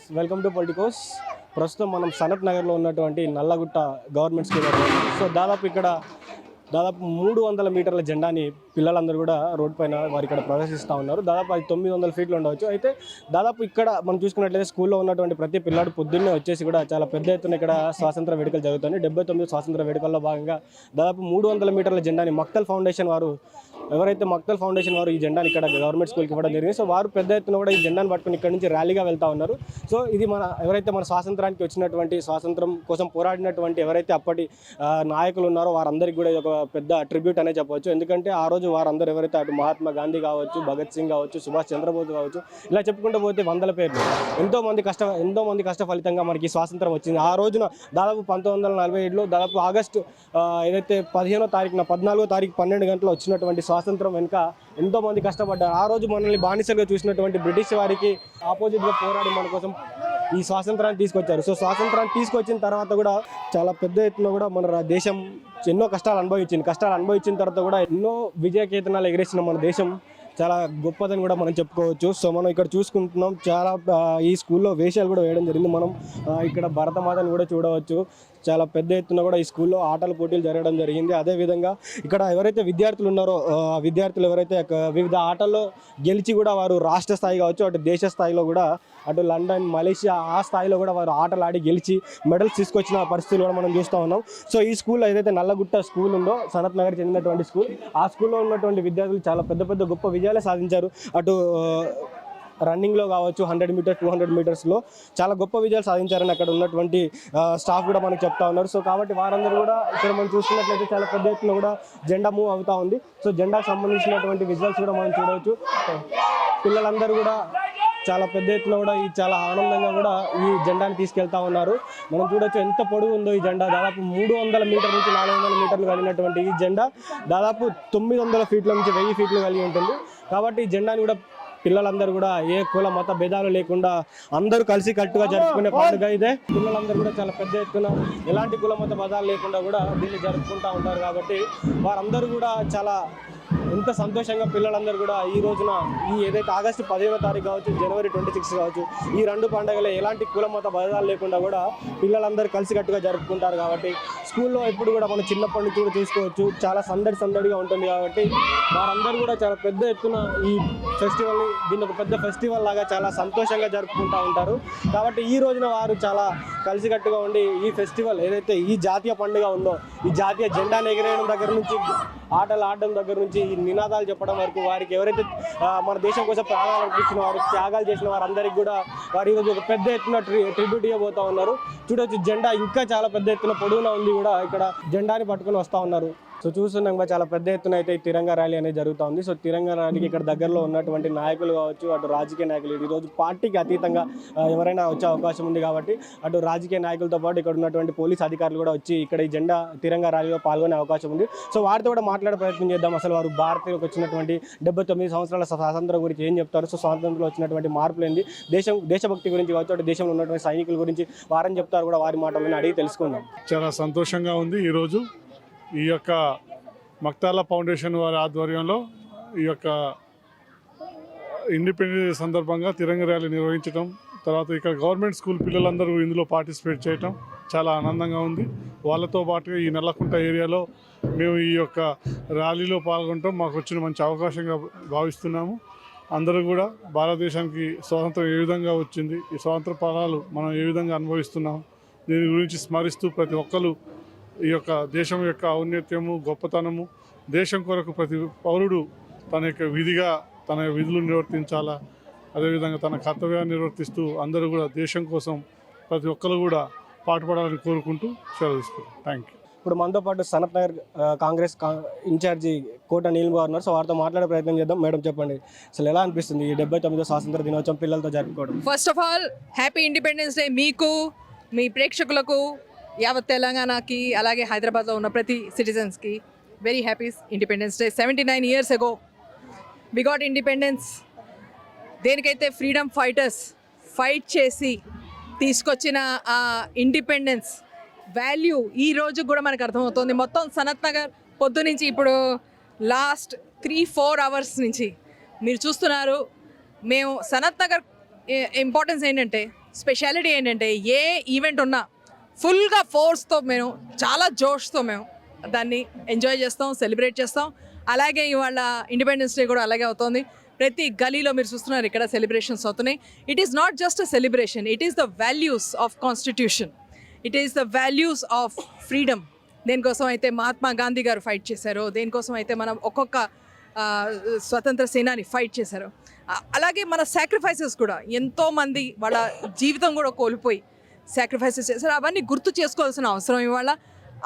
Hello welcome to Politicos ప్రస్తుతం మనం సనత్ నగర్లో ఉన్నటువంటి నల్లగుట్ట గవర్నమెంట్ స్కూల్ సో దాదాపు ఇక్కడ దాదాపు మూడు వందల మీటర్ల జెండాని పిల్లలందరూ కూడా రోడ్ పైన వారు ఇక్కడ ప్రదర్శిస్తూ ఉన్నారు. దాదాపు అది తొమ్మిది వందల ఫీట్లు ఉండవచ్చు. అయితే దాదాపు ఇక్కడ మనం చూసుకున్నట్లయితే స్కూల్లో ఉన్నటువంటి ప్రతి పిల్లాడు పొద్దున్నే వచ్చేసి కూడా చాలా పెద్ద ఎత్తున ఇక్కడ స్వాతంత్ర వేడుకలు జరుగుతుంది డెబ్బై తొమ్మిది స్వాతంత్ర వేడుకల్లో భాగంగా దాదాపు మూడు వందల మీటర్ల జెండాని మక్తల్ ఫౌండేషన్ వారు ఎవరైతే మక్తల్ ఫౌండేషన్ వారు ఈ జెండాని ఇక్కడ గవర్నమెంట్ స్కూల్కి ఇవ్వడం జరిగింది. సో వారు పెద్ద ఎత్తున కూడా ఈ జెండాను పట్టుకుని ఇక్కడ నుంచి ర్యాలీగా వెళ్తా ఉన్నారు. సో ఇది మన ఎవరైతే మన స్వాతంత్రానికి వచ్చినటువంటి స్వాతంత్రం కోసం పోరాడినటువంటి ఎవరైతే అప్పటి నాయకులు ఉన్నారో వారందరికీ కూడా ఇది ఒక పెద్ద ట్రిబ్యూట్ అనే చెప్పవచ్చు ఎందుకంటే ఆ రోజు వారందరూ ఎవరైతే అటు మహాత్మా గాంధీ కావచ్చు భగత్ సింగ్ కావచ్చు సుభాష్ చంద్రబోస్ కావచ్చు ఇలా చెప్పుకుంటూ పోతే వందల పేర్లు. ఎంతో మంది కష్ట ఎంతో మంది కష్ట ఫలితంగా మనకి స్వాతంత్రం వచ్చింది. ఆ రోజున దాదాపు పంతొమ్మిది వందల నలభై ఏడులో దాదాపు ఆగస్టు ఏదైతే పదిహేనో తారీఖున పద్నాలుగో తారీఖు పన్నెండు గంటలు వచ్చినటువంటి స్వాతంత్రం వెనుక ఎంతో మంది కష్టపడ్డారు. ఆ రోజు మనల్ని బానిసలుగా చూసినటువంటి బ్రిటిష్ వారికి ఆపోజిట్గా పోరాడి మన కోసం ఈ స్వాతంత్రాన్ని తీసుకొచ్చారు. సో స్వాతంత్రాన్ని తీసుకొచ్చిన తర్వాత కూడా చాలా పెద్ద ఎత్తున కూడా మన దేశం ఎన్నో కష్టాలు అనుభవించింది. కష్టాలు అనుభవించిన తర్వాత కూడా ఎన్నో విజయ కేతనాలు ఎగిరేసిన మన దేశం. చాలా గొప్పదని కూడా మనం చెప్పుకోవచ్చు. సో మనం ఇక్కడ చూసుకుంటున్నాం. చాలా ఈ స్కూల్లో వేషాలు కూడా వేయడం జరిగింది. మనం ఇక్కడ భరతమాతను కూడా చూడవచ్చు. చాలా పెద్ద ఎత్తున కూడా ఈ స్కూల్లో ఆటల పోటీలు జరగడం జరిగింది. అదేవిధంగా ఇక్కడ ఎవరైతే విద్యార్థులు ఉన్నారో విద్యార్థులు ఎవరైతే వివిధ ఆటల్లో గెలిచి కూడా వారు రాష్ట్ర స్థాయి కావచ్చు అటు దేశ స్థాయిలో కూడా అటు లండన్ మలేషియా ఆ స్థాయిలో కూడా వారు ఆటలు ఆడి గెలిచి మెడల్స్ తీసుకొచ్చిన పరిస్థితులు కూడా మనం చూస్తూ ఉన్నాం. సో ఈ స్కూల్లో ఏదైతే నల్లగుట్ట స్కూల్ ఉందో సనత్ నగర్ చెందినటువంటి స్కూల్ ఆ స్కూల్లో ఉన్నటువంటి విద్యార్థులు చాలా పెద్ద పెద్ద గొప్ప విజయాలే సాధించారు. అటు రన్నింగ్లో కావచ్చు హండ్రెడ్ మీటర్ టూ హండ్రెడ్ మీటర్స్లో చాలా గొప్ప విజయాలు సాధించారని అక్కడ ఉన్నటువంటి స్టాఫ్ కూడా మనకు చెప్తా ఉన్నారు. సో కాబట్టి వారందరూ కూడా ఇక్కడ మనం చూస్తున్నట్లయితే చాలా పెద్ద ఎత్తున కూడా జెండా మూవ్ అవుతా ఉంది. సో జెండాకు సంబంధించినటువంటి విజువల్స్ కూడా మనం చూడవచ్చు. పిల్లలందరూ కూడా చాలా పెద్ద ఎత్తున కూడా ఈ చాలా ఆనందంగా కూడా ఈ జెండాని తీసుకెళ్తా ఉన్నారు. మనం చూడొచ్చు ఎంత పొడుగు ఉందో ఈ జెండా. దాదాపు మూడు వందల మీటర్ నుంచి నాలుగు వందల మీటర్లు కలిగినటువంటి ఈ జెండా. దాదాపు తొమ్మిది వందల ఫీట్ల నుంచి వెయ్యి ఫీట్లు కలిగి ఉంటుంది. కాబట్టి ఈ జెండాని కూడా పిల్లలందరూ కూడా ఏ కుల మత భేదాలు లేకుండా అందరూ కలిసి కట్టుగా జరుపుకునే పండుగ ఇదే. పిల్లలందరూ కూడా చాలా పెద్ద ఎత్తున ఎలాంటి కుల మత భేదాలు లేకుండా కూడా దీన్ని జరుపుకుంటా ఉంటారు కాబట్టి వారందరూ కూడా చాలా ఎంత సంతోషంగా పిల్లలందరూ కూడా ఈ రోజున ఈ ఏదైతే ఆగస్టు పదిహేనో తారీఖు కావచ్చు జనవరి ట్వంటీ సిక్స్ కావచ్చు ఈ రెండు పండుగలు ఎలాంటి కుల మత భేదాలు లేకుండా కూడా పిల్లలందరూ కలిసికట్టుగా జరుపుకుంటారు కాబట్టి స్కూల్లో ఎప్పుడు కూడా మనం చిన్నప్పటి నుంచి కూడా చూసుకోవచ్చు. చాలా సందడి సందడిగా ఉంటుంది కాబట్టి వారందరూ కూడా చాలా పెద్ద ఎత్తున ఈ ఫెస్టివల్ని దీన్ని ఒక పెద్ద ఫెస్టివల్ లాగా చాలా సంతోషంగా జరుపుకుంటూ ఉంటారు. కాబట్టి ఈ రోజున వారు చాలా కలిసికట్టుగా ఉండి ఈ ఫెస్టివల్ ఏదైతే ఈ జాతీయ పండుగ ఉందో ఈ జాతీయ జెండాను ఎగిరేయడం దగ్గర నుంచి ఆటలు ఆడడం దగ్గర నుంచి ఈ నినాదాలు చెప్పడం వరకు వారికి ఎవరైతే మన దేశం కోసం ప్రాణాలు అర్పించిన వారు త్యాగాలు చేసిన వారందరికీ కూడా వారి ఈరోజు ఒక పెద్ద ఎత్తున ట్రి ట్రిబ్యూట్ ఇవ్వబోతా ఉన్నారు. చూడొచ్చు జెండా ఇంకా చాలా పెద్ద ఎత్తున పొడవునా ఉంది కూడా ఇక్కడ. జెండాని పట్టుకొని వస్తూ ఉన్నారు. సో చూస్తున్నాం కదా చాలా పెద్ద ఎత్తున అయితే ఈ తిరంగా ర్యాలీ అనేది జరుగుతూ ఉంది. సో తిరంగా ర్యాలీకి ఇక్కడ దగ్గరలో ఉన్నటువంటి నాయకులు కావచ్చు అటు రాజకీయ నాయకులు ఈరోజు పార్టీకి అతీతంగా ఎవరైనా వచ్చే అవకాశం ఉంది కాబట్టి అటు రాజకీయ నాయకులతో పాటు ఇక్కడ ఉన్నటువంటి పోలీస్ అధికారులు కూడా వచ్చి ఇక్కడ ఈ జెండా తిరంగా ర్యాలీలో పాల్గొనే అవకాశం ఉంది. సో వారితో కూడా మాట్లాడే ప్రయత్నం చేద్దాం. అసలు వారు భారతీయులకు వచ్చినటువంటి డెబ్బై తొమ్మిది సంవత్సరాల స్వాతంత్రం గురించి ఏం చెప్తారు? సో స్వాతంత్రంలో వచ్చినటువంటి మార్పులు ఏంది దేశం దేశభక్తి గురించి కావచ్చు అటు దేశంలో ఉన్నటువంటి సైనికుల గురించి వారని చెప్తారు కూడా వారి మాటలను అడిగి తెలుసుకుందాం. చాలా సంతోషంగా ఉంది ఈరోజు. ఈ యొక్క మక్తాల ఫౌండేషన్ వారి ఆధ్వర్యంలో ఈ యొక్క ఇండిపెండెన్స్ సందర్భంగా తిరంగ ర్యాలీ నిర్వహించడం తర్వాత ఇక్కడ గవర్నమెంట్ స్కూల్ పిల్లలందరూ ఇందులో పార్టిసిపేట్ చేయటం చాలా ఆనందంగా ఉంది. వాళ్ళతో పాటుగా ఈ నల్లకుంట ఏరియాలో మేము ఈ యొక్క ర్యాలీలో పాల్గొనటం మాకు వచ్చిన మంచి అవకాశంగా భావిస్తున్నాము. అందరూ కూడా భారతదేశానికి స్వాతంత్రం ఏ విధంగా వచ్చింది ఈ స్వాతంత్ర ఫలాలు మనం ఏ విధంగా అనుభవిస్తున్నాం దీని గురించి స్మరిస్తూ ప్రతి ఒక్కరు ఈ యొక్క దేశం యొక్క ఔన్నత్యము గొప్పతనము దేశం కొరకు ప్రతి పౌరుడు తన యొక్క విధిగా తన విధులు నిర్వర్తించాలా? అదేవిధంగా తన కర్తవ్యాన్ని నిర్వర్తిస్తూ అందరూ కూడా దేశం కోసం ప్రతి ఒక్కరు కూడా పాటుపడాలని కోరుకుంటూ సెలవు తీసుకుంటాం థ్యాంక్ యూ ఇప్పుడు మనతో పాటు సనత్ నగర్ కాంగ్రెస్ కా- ఇన్ఛార్జి కోట నీల్ గారు ఉన్నారు. సో వారితో మాట్లాడే ప్రయత్నం చేద్దాం. మేడం చెప్పండి అసలు ఎలా అనిపిస్తుంది ఈ డెబ్బై తొమ్మిదో స్వాతంత్ర దినోత్సవం పిల్లలతో జరుపుకోవడం? First of all happy independence day మీకు మీ ప్రేక్షకులకు యావత్ తెలంగాణకి అలాగే హైదరాబాద్లో ఉన్న ప్రతి సిటిజన్స్కి very happy independence day seventy nine years ago we got independence దేనికైతే freedom fighters fight చేసి తీసుకొచ్చిన ఆ ఇండిపెండెన్స్ వాల్యూ ఈ రోజు కూడా మనకు అర్థమవుతుంది. మొత్తం సనత్ నగర్ పొద్దు నుంచి ఇప్పుడు లాస్ట్ త్రీ ఫోర్ అవర్స్ నుంచి మీరు చూస్తున్నారు మేము సనత్ నగర్ ఇంపార్టెన్స్ ఏంటంటే స్పెషాలిటీ ఏంటంటే ఏ ఈవెంట్ ఉన్నా ఫుల్గా ఫోర్స్తో మేము చాలా జోష్తో మేము దాన్ని ఎంజాయ్ చేస్తాం సెలబ్రేట్ చేస్తాం. అలాగే ఇవాళ ఇండిపెండెన్స్ డే కూడా అలాగే అవుతుంది. ప్రతి గలీలో మీరు చూస్తున్నారు ఇక్కడ సెలబ్రేషన్స్ అవుతున్నాయి. It is not just a celebration it is the values of constitution it is the values of freedom దేనికోసం అయితే మహాత్మా గాంధీ గారు ఫైట్ చేశారో దేనికోసం అయితే మనం ఒక్కొక్క స్వతంత్ర సేనాని ఫైట్ చేశారు. అలాగే మన సాక్రిఫైసెస్ కూడా ఎంతోమంది వాళ్ళ జీవితం కూడా కోల్పోయి సాక్రిఫైసెస్ చేశారు. అవన్నీ గుర్తు చేసుకోవాల్సిన అవసరం ఇవాళ.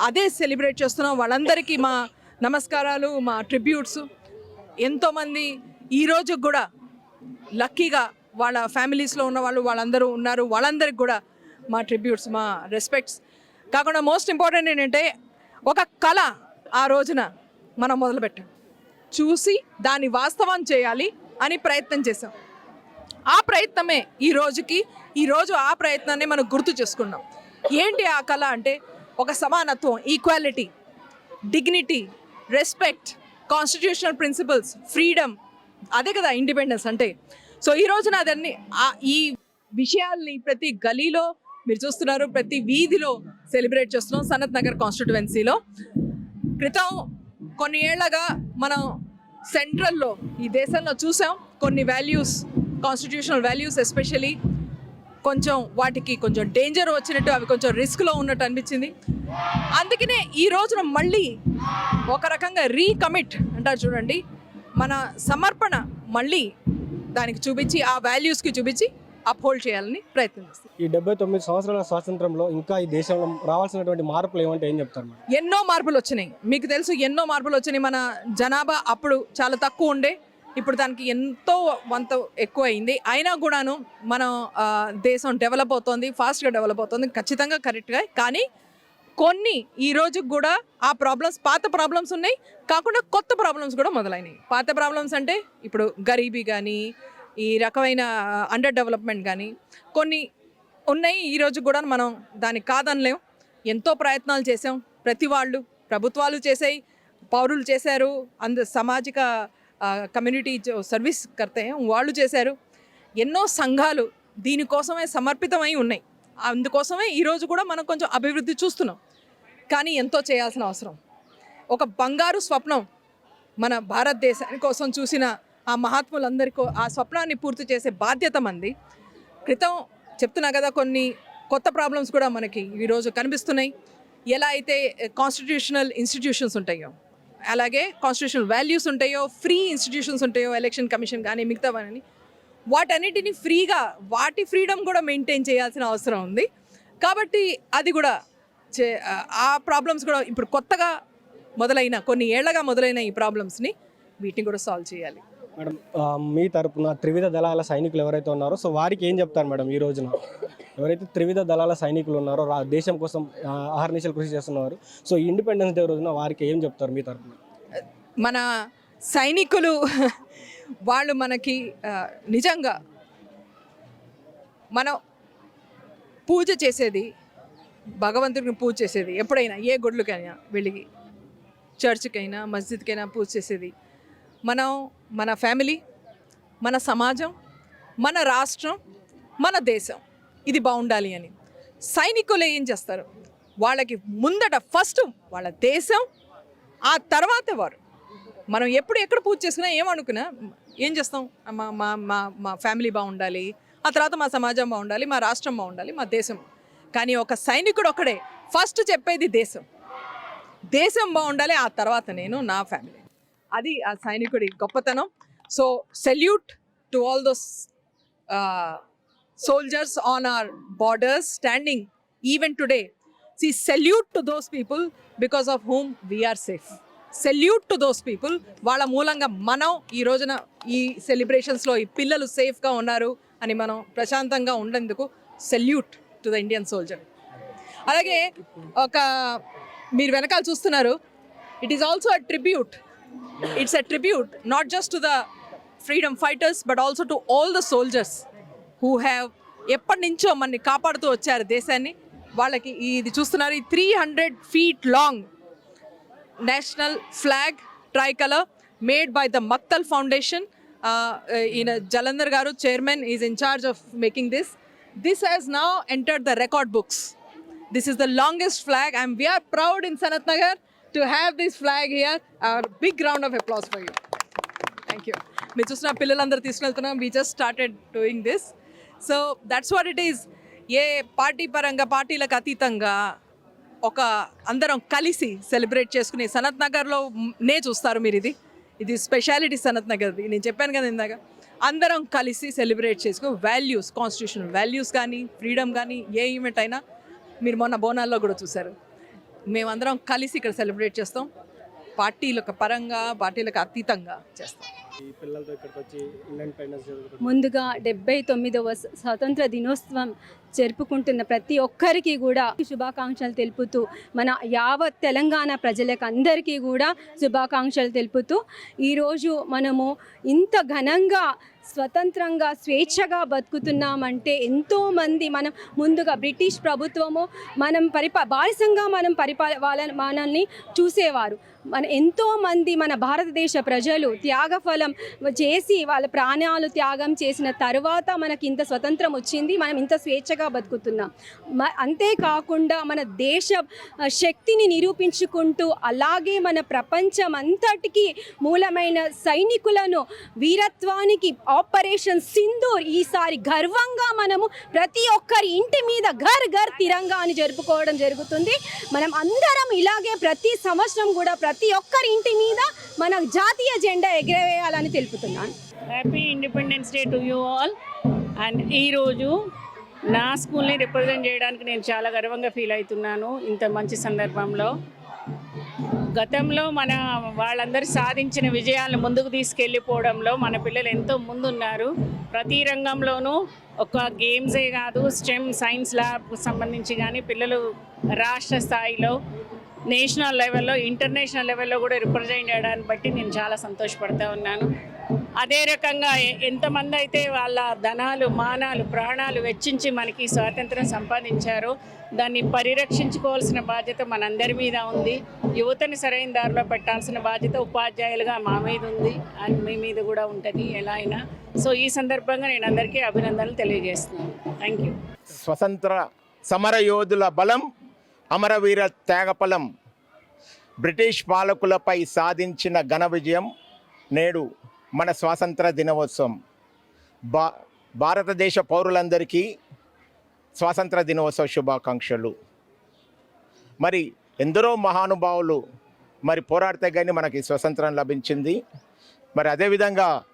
అదే సెలబ్రేట్ చేస్తున్నాం. వాళ్ళందరికీ మా నమస్కారాలు మా ట్రిబ్యూట్స్ ఎంతోమంది ఈ కూడా లక్కీగా వాళ్ళ ఫ్యామిలీస్లో ఉన్న వాళ్ళు వాళ్ళందరూ ఉన్నారు. వాళ్ళందరికి కూడా మా ట్రిబ్యూట్స్ మా రెస్పెక్ట్స్ కాకుండా మోస్ట్ ఇంపార్టెంట్ ఏంటంటే ఒక కళ ఆ రోజున మనం మొదలుపెట్టాం. చూసి దాన్ని వాస్తవం చేయాలి అని ప్రయత్నం చేసాం ఆ ప్రయత్నమే ఈ రోజుకి ఈ రోజు ఆ ప్రయత్నాన్ని మనం గుర్తు చేసుకున్నాం ఏంటి ఆ కళ అంటే ఒక సమానత్వం equality dignity respect constitutional principles freedom అదే కదా ఇండిపెండెన్స్ అంటే. సో ఈ రోజున అదన్నీ ఈ విషయాల్ని ప్రతి గలీలో మీరు చూస్తున్నారు ప్రతి వీధిలో సెలబ్రేట్ చేస్తున్నాం సనత్ నగర్ కాన్స్టిట్యువెన్సీలో క్రితం కొన్ని ఏళ్ళగా మనం సెంట్రల్లో ఈ దేశంలో చూసాం కొన్ని వాల్యూస్ కాన్స్టిట్యూషనల్ వాల్యూస్ ఎస్పెషలీ కొంచెం వాటికి కొంచెం డేంజర్ వచ్చినట్టు అవి కొంచెం రిస్క్లో ఉన్నట్టు అనిపించింది. అందుకనే ఈ రోజున మళ్ళీ ఒక రకంగా రీకమిట్ అంటారు చూడండి మన సమర్పణ మళ్ళీ దానికి చూపించి ఆ వాల్యూస్కి చూపించి అప్హోల్డ్ చేయాలని ప్రయత్నం చేస్తాం. ఈ డెబ్బై తొమ్మిది సంవత్సరాల స్వాతంత్రంలో ఇంకా ఈ దేశంలో రావాల్సినటువంటి మార్పులు ఏమంటే ఏం చెప్తారు ఎన్నో మార్పులు వచ్చినాయి. మీకు తెలుసు ఎన్నో మార్పులు వచ్చినాయి. మన జనాభా అప్పుడు చాలా తక్కువ ఉండే. ఇప్పుడు దానికి ఎంతో వంత ఎక్కువ అయింది అయినా కూడాను మనం దేశం డెవలప్ అవుతోంది ఫాస్ట్గా డెవలప్ అవుతుంది ఖచ్చితంగా కరెక్ట్గా. కానీ కొన్ని ఈ రోజుకి కూడా ఆ ప్రాబ్లమ్స్ పాత ప్రాబ్లమ్స్ ఉన్నాయి. కాకుండా కొత్త ప్రాబ్లమ్స్ కూడా మొదలైనవి పాత ప్రాబ్లమ్స్ అంటే ఇప్పుడు గరీబీ కానీ ఈ రకమైన అండర్ డెవలప్మెంట్ కానీ కొన్ని ఉన్నాయి. ఈ రోజు కూడా మనం దానికి కాదనలేం. ఎంతో ప్రయత్నాలు చేసాం ప్రతి వాళ్ళు ప్రభుత్వాలు చేసాయి పౌరులు చేశారు. అందు సామాజిక కమ్యూనిటీ సర్వీస్ కర్తే వాళ్ళు చేశారు. ఎన్నో సంఘాలు దీనికోసమే సమర్పితమై ఉన్నాయి. అందుకోసమే ఈరోజు కూడా మనం కొంచెం అభివృద్ధి చూస్తున్నాం. కానీ ఎంతో చేయాల్సిన అవసరం. ఒక బంగారు స్వప్నం మన భారతదేశాని కోసం చూసిన ఆ మహాత్ములందరికీ ఆ స్వప్నాన్ని పూర్తి చేసే బాధ్యత మంది. క్రితం చెప్తున్నా కదా కొన్ని కొత్త ప్రాబ్లమ్స్ కూడా మనకి ఈరోజు కనిపిస్తున్నాయి. ఎలా అయితే eh, కాన్స్టిట్యూషనల్ ఇన్స్టిట్యూషన్స్ ఉంటాయో. అలాగే కాన్స్టిట్యూషనల్ వాల్యూస్ ఉంటాయో ఫ్రీ ఇన్స్టిట్యూషన్స్ ఉంటాయో ఎలక్షన్ కమిషన్ కానీ మిగతావని వాటన్నిటిని ఫ్రీగా వాటి ఫ్రీడమ్ కూడా మెయింటైన్ చేయాల్సిన అవసరం ఉంది. కాబట్టి అది కూడా చే ఆ ప్రాబ్లమ్స్ కూడా ఇప్పుడు కొత్తగా మొదలైన కొన్ని ఏళ్ళగా మొదలైన ఈ ప్రాబ్లమ్స్ని వీటిని కూడా సాల్వ్ చేయాలి. మేడం మీ తరపున త్రివిధ దళాల సైనికులు ఎవరైతే ఉన్నారో సో వారికి ఏం చెప్తారు మేడం ఈ రోజున? ఎవరైతే త్రివిధ దళాల సైనికులు ఉన్నారో దేశం కోసం ఆ, అహర్నిశలు కృషి చేస్తున్నారు సో ఇండిపెండెన్స్ డే రోజున వారికి ఏం చెప్తారు మీ తరపున? మన సైనికులు వాళ్ళు మనకి నిజంగా మనం పూజ చేసేది భగవంతుడిని పూజ చేసేది ఎప్పుడైనా ఏ గుడ్లకైనా వెళ్ళి చర్చ్కైనా మస్జిద్కైనా పూజ చేసేది. మనం మన ఫ్యామిలీ మన సమాజం మన రాష్ట్రం మన దేశం. ఇది బాగుండాలి అని. సైనికులు ఏం చేస్తారు? వాళ్ళకి ముందట ఫస్ట్ వాళ్ళ దేశం ఆ తర్వాత వారు. మనం ఎప్పుడు ఎక్కడ పూజ చేసుకున్నా ఏమనుకున్నా ఏం చేస్తాం? మా మా మా మా ఫ్యామిలీ బాగుండాలి ఆ తర్వాత మా సమాజం బాగుండాలి మా రాష్ట్రం బాగుండాలి మా దేశం. కానీ ఒక సైనికుడు ఒకడే ఫస్ట్ చెప్పేది దేశం. దేశం బాగుండాలి ఆ తర్వాత నేను నా ఫ్యామిలీ అది ఆ సైనికుడి గొప్పతనం. So salute to all those soldiers on our borders standing even today C salute to those people because of whom we're safe salute to those people వాళ్ళ మూలంగా మనం ఈ రోజున ఈ సెలబ్రేషన్స్లో ఈ పిల్లలు సేఫ్గా ఉన్నారు అని మనం ప్రశాంతంగా ఉండేందుకు salute to the Indian soldier అలాగే ఒక మీరు వెనకాల చూస్తున్నారు it is also a tribute it's a tribute not just to the freedom fighters but also to all the soldiers who have ఎప్పటి నుంచో మనని కాపాడుతూ వచ్చారు దేశాన్ని. వాళ్ళకి ఇది చూస్తున్నారు ఈ three hundred feet long national flag tricolour made by the Makthal foundation ఈయన జలంధర్ గారు chairman is in charge of making this this has now entered the record books this is the longest flag I'm we're proud in Sanath Nagar to have this flag here our big round of applause for you thank you మీరు చూసిన పిల్లలందరూ తీసుకెళ్తున్నాం. We just started doing this so that's what it is A party పరంగా పార్టీలకు అతీతంగా ఒక అందరం కలిసి సెలబ్రేట్ చేసుకుని సనత్ నగర్లో నే చూస్తారు మీరు ఇది. ఇది స్పెషాలిటీ సనత్ నగర్ది. నేను చెప్పాను కదా ఇందాక. అందరం కలిసి సెలబ్రేట్ చేసుకుని వాల్యూస్ కాన్స్టిట్యూషనల్ వాల్యూస్ కానీ ఫ్రీడమ్ కానీ ఏ ఈవెంట్ అయినా మీరు మొన్న బోనాల్లో కూడా చూశారు. మేమందరం కలిసి ఇక్కడ సెలబ్రేట్ చేస్తాం. పార్టీలకు పరంగా పార్టీలకు అతీతంగా చేస్తాం ముందుగా డెబ్బై తొమ్మిదవ స్వాతంత్ర దినోత్సవం జరుపుకుంటున్న ప్రతి ఒక్కరికి కూడా శుభాకాంక్షలు తెలుపుతూ మన యావత్ తెలంగాణ ప్రజలకు అందరికీ కూడా శుభాకాంక్షలు తెలుపుతూ ఈరోజు మనము ఇంత ఘనంగా స్వతంత్రంగా స్వేచ్ఛగా బతుకుతున్నామంటే ఎంతోమంది మనం ముందుగా బ్రిటిష్ ప్రభుత్వము మనం పరిపా బానిసంగా మనం పరిపా వాళ్ళ మనల్ని చూసేవారు. మన ఎంతోమంది మన భారతదేశ ప్రజలు త్యాగఫలం చేసి వాళ్ళ ప్రాణాలు త్యాగం చేసిన తర్వాత మనకి ఇంత స్వతంత్రం వచ్చింది మనం ఇంత స్వేచ్ఛగా బతుకుతున్నాం. మ అంతేకాకుండా మన దేశ శక్తిని నిరూపించుకుంటూ అలాగే మన ప్రపంచం అంతటికి మూలమైన సైనికులను వీరత్వానికి ఆపరేషన్ సింధూర్ ఈసారి గర్వంగా మనము ప్రతి ఒక్కరి ఇంటి మీద ఘర్ ఘర్ తిరంగా అని జరుపుకోవడం జరుగుతుంది. మనం అందరం ఇలాగే ప్రతి సంవత్సరం కూడా ప్రతి ఒక్కరి ఇంటి మీద మన జాతీయ జెండా ఎగరవేయాలని తెలుపుతున్నాను. Happy independence day to you all and ఈరోజు నా స్కూల్ని రిప్రజెంట్ చేయడానికి నేను చాలా గర్వంగా ఫీల్ అవుతున్నాను ఇంత మంచి సందర్భంలో. గతంలో మన వాళ్ళందరూ సాధించిన విజయాలను ముందుకు తీసుకెళ్ళిపోవడంలో మన పిల్లలు ఎంతో ముందున్నారు. ప్రతి రంగంలోనూ ఒక గేమ్సే కాదు స్టెమ్ సైన్స్ ల్యాబ్కు సంబంధించి కానీ పిల్లలు రాష్ట్ర స్థాయిలో నేషనల్ లెవెల్లో ఇంటర్నేషనల్ లెవెల్లో కూడా రిప్రజెంట్ చేయడాన్ని బట్టి నేను చాలా సంతోషపడతా ఉన్నాను. అదే రకంగా ఎంతమంది అయితే వాళ్ళ ధనాలు మానాలు ప్రాణాలు వెచ్చించి మనకి స్వాతంత్రం సంపాదించారో దాన్ని పరిరక్షించుకోవాల్సిన బాధ్యత మనందరి మీద ఉంది. యువతని సరైన దారిలో పెట్టాల్సిన బాధ్యత ఉపాధ్యాయులుగా మా మీద ఉంది అండ్ మీ మీద కూడా ఉంటుంది ఎలా అయినా. సో ఈ సందర్భంగా నేను అందరికీ అభినందనలు తెలియజేస్తున్నాను. Thank you. స్వతంత్ర సమరయోధుల బలం అమరవీర త్యాగఫలం బ్రిటిష్ పాలకులపై సాధించిన ఘన విజయం నేడు మన స్వాతంత్ర దినోత్సవం. భా భారతదేశ పౌరులందరికీ స్వాతంత్ర దినోత్సవ శుభాకాంక్షలు. మరి ఎందరో మహానుభావులు మరి పోరాడితే కానీ మనకి స్వతంత్రం లభించింది. మరి అదేవిధంగా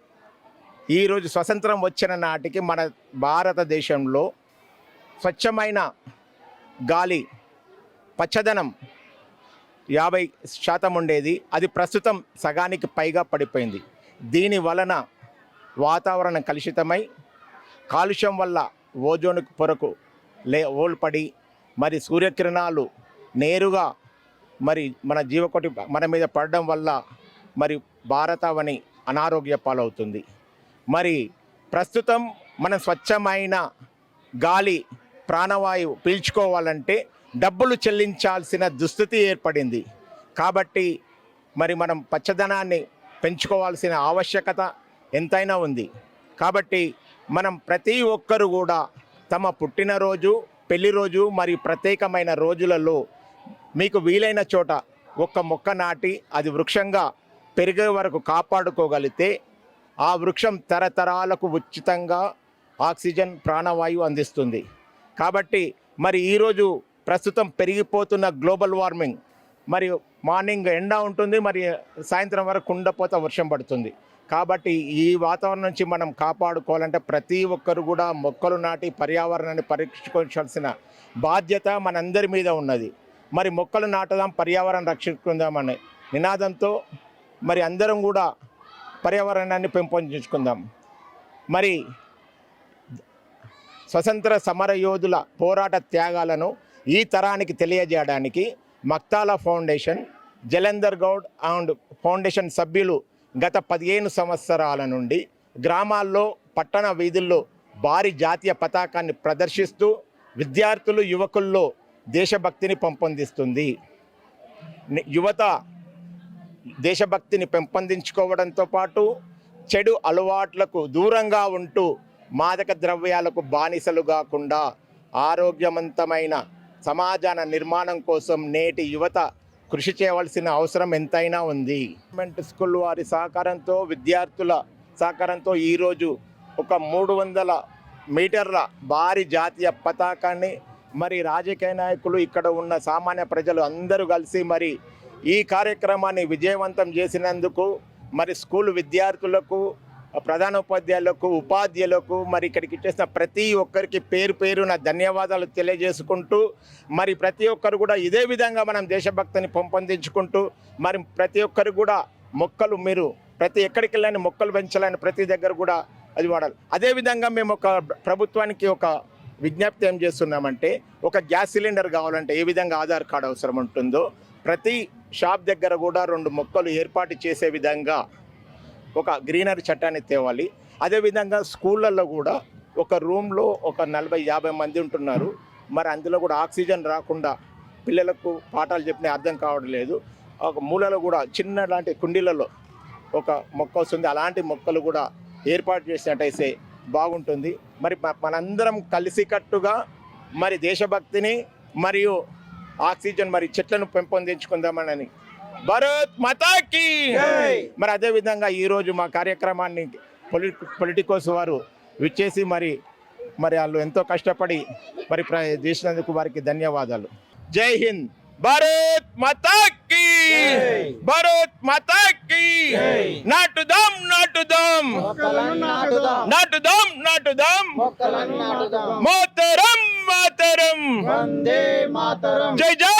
ఈరోజు స్వతంత్రం వచ్చిన నాటికి మన భారతదేశంలో స్వచ్ఛమైన గాలి పచ్చదనం యాభై శాతం ఉండేది. అది ప్రస్తుతం సగానికి పైగా పడిపోయింది. దీని వలన వాతావరణం కలుషితమై కాలుష్యం వల్ల ఓజోన్ పొరకు లే ఓల్పడి మరి సూర్యకిరణాలు నేరుగా మరి మన జీవకోటి మన మీద పడడం వల్ల మరి భారతావని అనారోగ్య పాలవుతుంది. మరి ప్రస్తుతం మనం స్వచ్ఛమైన గాలి ప్రాణవాయువు పీల్చుకోవాలంటే డబ్బులు చెల్లించాల్సిన దుస్థితి ఏర్పడింది. కాబట్టి మరి మనం పచ్చదనాన్ని పెంచుకోవాల్సిన ఆవశ్యకత ఎంతైనా ఉంది. కాబట్టి మనం ప్రతి ఒక్కరు కూడా తమ పుట్టినరోజు పెళ్ళి రోజు మరియు ప్రత్యేకమైన రోజులలో మీకు వీలైన చోట ఒక్క మొక్క నాటి అది వృక్షంగా పెరిగే వరకు కాపాడుకోగలిగితే ఆ వృక్షం తరతరాలకు ఉచితంగా ఆక్సిజన్ ప్రాణవాయువు అందిస్తుంది. కాబట్టి మరి ఈరోజు ప్రస్తుతం పెరిగిపోతున్న గ్లోబల్ వార్మింగ్. మరియు మార్నింగ్ ఎండ ఉంటుంది మరి సాయంత్రం వరకు ఉండపోత వర్షం పడుతుంది. కాబట్టి ఈ వాతావరణం నుంచి మనం కాపాడుకోవాలంటే ప్రతి ఒక్కరు కూడా మొక్కలు నాటి పర్యావరణాన్ని పరీక్షించాల్సిన బాధ్యత మనందరి మీద ఉన్నది. మరి మొక్కలు నాటదాం పర్యావరణం రక్షించుకుందామని నినాదంతో మరి అందరం కూడా పర్యావరణాన్ని పెంపొందించుకుందాం. మరి స్వతంత్ర సమరయోధుల పోరాట త్యాగాలను ఈ తరానికి తెలియజేయడానికి Maktala foundation Jalandhar Goud and foundation సభ్యులు గత పదిహేను సంవత్సరాల నుండి గ్రామాల్లో పట్టణ వీధుల్లో భారీ జాతీయ పతాకాన్ని ప్రదర్శిస్తూ విద్యార్థులు యువకుల్లో దేశభక్తిని పెంపొందిస్తుంది. యువత దేశభక్తిని పెంపొందించుకోవడంతో పాటు చెడు అలవాట్లకు దూరంగా ఉంటూ మాదక ద్రవ్యాలకు బానిసలు కాకుండా ఆరోగ్యవంతమైన సమాజాన నిర్మాణం కోసం నేటి యువత కృషి చేయవలసిన అవసరం ఎంతైనా ఉంది. గవర్నమెంట్ స్కూల్ వారి సహకారంతో విద్యార్థుల సహకారంతో ఈరోజు ఒక మూడు వందల మీటర్ల భారీ జాతీయ పతాకాన్ని మరి రాజకీయ నాయకులు ఇక్కడ ఉన్న సామాన్య ప్రజలు అందరూ కలిసి మరి ఈ కార్యక్రమాన్ని విజయవంతం చేసినందుకు మరి స్కూల్ విద్యార్థులకు ప్రధానోపాధ్యాయులకు ఉపాధ్యాయులకు మరి ఇక్కడికి చేసిన ప్రతి ఒక్కరికి పేరు పేరు నా ధన్యవాదాలు తెలియజేసుకుంటూ మరి ప్రతి ఒక్కరు కూడా ఇదే విధంగా మనం దేశభక్తిని పెంపొందించుకుంటూ మరి ప్రతి ఒక్కరు కూడా మొక్కలు మీరు ప్రతి ఎక్కడికి వెళ్ళని మొక్కలు పెంచాలని ప్రతి దగ్గర కూడా అది వాడాలి. అదేవిధంగా మేము ఒక ప్రభుత్వానికి ఒక విజ్ఞప్తి ఏం చేస్తున్నామంటే ఒక గ్యాస్ సిలిండర్ కావాలంటే ఏ విధంగా ఆధార్ కార్డు అవసరం ఉంటుందో ప్రతి షాప్ దగ్గర కూడా రెండు మొక్కలు ఏర్పాటు చేసే విధంగా ఒక గ్రీనరీ చట్టాన్ని తేవాలి. అదేవిధంగా స్కూళ్ళల్లో కూడా ఒక రూమ్లో ఒక నలభై యాభై మంది ఉంటున్నారు. మరి అందులో కూడా ఆక్సిజన్ రాకుండా పిల్లలకు పాఠాలు చెప్పిన అర్థం కావడం లేదు. ఒక మూలలో కూడా చిన్న లాంటి కుండీలలో ఒక మొక్క వస్తుంది. అలాంటి మొక్కలు కూడా ఏర్పాటు చేసినట్టయితే బాగుంటుంది. మరి మనందరం కలిసికట్టుగా మరి దేశభక్తిని మరియు ఆక్సిజన్ మరి చెట్లను పెంపొందించుకుందామని భారత్ మాతాకి. మరి అదే విధంగా ఈరోజు మా కార్యక్రమాన్ని పొలి పొలిటికోస్ వారు విచ్చేసి మరి మరి వాళ్ళు ఎంతో కష్టపడి మరి చేసినందుకు వారికి ధన్యవాదాలు. జై హింద్. భారత్ మాతాకి. భారత్ మాతాకి. నాటుదాం నాటుదాం నాటుదాం నాటుదాం మాతరం మాతరం. జై జై.